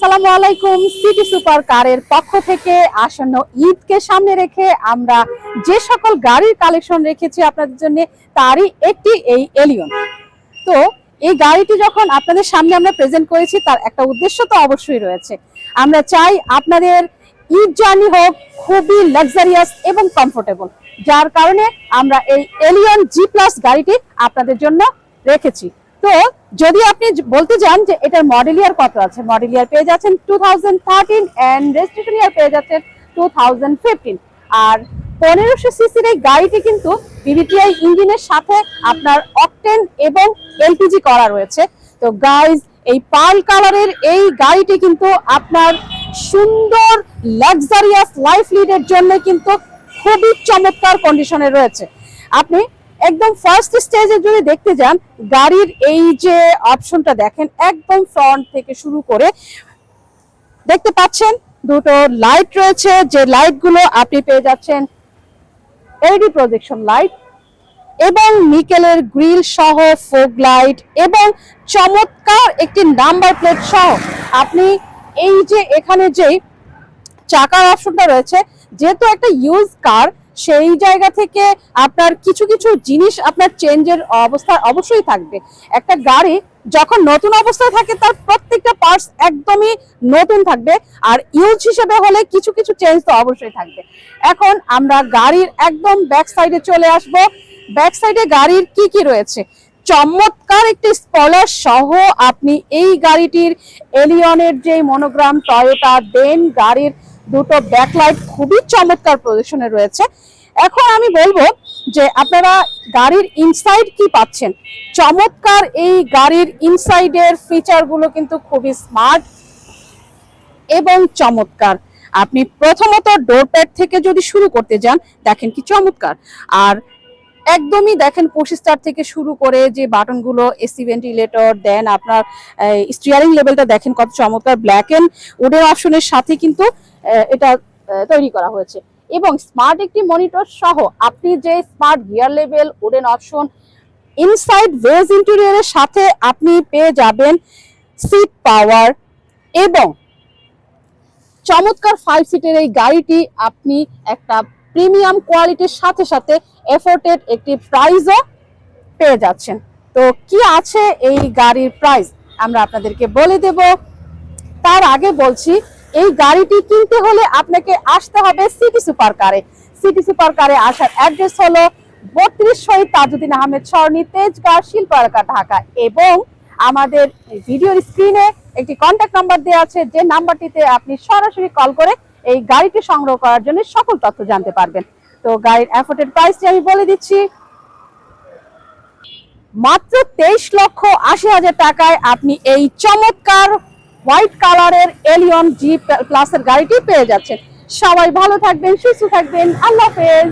সালামু আলাইকুম city super কারের পক্ষ থেকে আসন্ন ঈদকে সামনে রেখে আমরা যে সকল গাড়ির কালেকশন রেখেছি আপনাদের জন্য, তারই একটি এই এলিয়ন তো এই গাড়িটি যখন আপনাদের সামনে আমরা প্রেজেন্ট করেছি, তার একটা উদ্দেশ্য তো অবশ্যই রয়েছে। আমরা চাই আপনাদের ঈদ জার্নি হোক, খুবই লাক্সারিয়াস এবং কমফোর্টেবল যার কারণে আমরা এই এলিয়ন জি প্লাস গাড়িটি আপনাদের জন্য রেখেছি। তো যদি আপনি বলতে চান যে এটার মডেল ইয়ার কত আছে মডেল ইয়ার পেয়ে যাচ্ছেন two thousand thirteen and registration year পেয়ে যাচ্ছেন টু থাউজেন্ড ফিফটিন আর পনেরোশো সিসির এই গাড়িটি কিন্তু বিবিটিআই ইঞ্জিনের সাথে আপনার অকটেন এবং এলপিজি করা রয়েছে। তো গাইজ এই পার্ল কালারের এই গাড়িটি কিন্তু আপনার সুন্দর লাক্সারিয়াস লাইফ লিডের জন্য কিন্তু খুবই চমৎকার কন্ডিশনে রয়েছে। আপনি একদম ফার্স্ট স্টেজে যদি দেখতে যান, গাড়ির এই যে অপশনটা দেখেন, একদম ফ্রন্ট থেকে শুরু করে দেখতে পাচ্ছেন, দুটো লাইট রয়েছে, যে লাইটগুলো আপনি পেয়ে যাচ্ছেন এলইডি প্রজেকশন লাইট এবং নিকেলের গ্রিল সহ ফোগ লাইট এবং চমৎকার একটি নাম্বার প্লেট সহ আপনি এই যে এখানে যেই চাকার অপশনটা রয়েছে, যেহেতু একটা ইউজ কার সেই জায়গা থেকে আপনার কিছু কিছু জিনিস আপনার চেঞ্জের অবস্থা অবশ্যই থাকবে। একটা গাড়ি যখন নতুন অবস্থায় থাকে, তার প্রত্যেকটা পার্টস একদমই নতুন থাকবে আর ইউজ হিসেবে হলে কিছু কিছু চেঞ্জ তো অবশ্যই থাকবে। এখন আমরা গাড়ির একদম ব্যাক সাইডে চলে আসব। ব্যাক সাইডে গাড়ির কি কি রয়েছে? চমৎকার একটি স্পলার সহ আপনি এই গাড়িটির এলিয়নের যে মনোগ্রাম টয়োটা দেন গাড়ির দুটো ব্যাকলাইট খুবই চমৎকার প্রদর্শনে রয়েছে। এখন আমি বলব যে আপনারা গাড়ির ইনসাইড কি পাচ্ছেন? চমৎকার এই গাড়ির ইনসাইডের ফিচারগুলো কিন্তু খুবই স্মার্ট এবং চমৎকার। আপনি প্রথমত ডোর প্যাড থেকে যদি শুরু করতে যান, দেখেন কি চমৎকার। আর একদমই দেখেন পঁচিশ থেকে শুরু করে যে বাটনগুলো, এসি ভেন্টিলেটর দেন আপনার স্টিয়ারিং লেভেলটা দেখেন কত চমৎকার ব্ল্যাক এন্ড উডের অপশনের সাথে কিন্তু এটা তৈরি করা হয়েছে। এবং স্মার্ট একটি মনিটর সহ আপনি যে smart gear level wooden option inside beige ইন্টেরিয়রের সাথে আপনি পেয়ে যাবেন সিট পাওয়ার এবং চমৎকার ফাইভ সিটের এই গাড়িটি আপনি একটা প্রিমিয়াম কোয়ালিটির সাথে সাথে এফোর্টেড একটি প্রাইজও পেয়ে যাচ্ছেন। তো কি আছে এই গাড়ির প্রাইস? আমরা আপনাদেরকে বলে দেব। তার আগে বলছি, এই গাড়িটি কিনতে হলে আপনাকে আসতে হবে সিটি সুপার কারে। সিটি সুপার কারে আসার অ্যাড্রেস হলো বত্রিশ শহীদ তাজুদ্দিন আহমেদ সরণি তেজগাঁ শিল্প এলাকা ঢাকা এবং আমাদের ভিডিওর স্ক্রিনে একটি কন্ট্যাক্ট নাম্বার দেওয়া আছে। যে নাম্বারটিতে আপনি সরাসরি কল করে এই গাড়িটি সংগ্রহ করার জন্য সকল তথ্য জানতে পারবেন। তো গাড়ির অ্যাফোর্টেড প্রাইসটি আমি বলে দিচ্ছি। মাত্র তেইশ লক্ষ আশি হাজার টাকায় আপনি এই চমৎকার হোয়াইট কালারের এলিয়ন জি প্লাসের গাড়িটি পেয়ে যাচ্ছেন। সবাই ভালো থাকবেন, সুস্থ থাকবেন। আল্লাহ হাফেজ।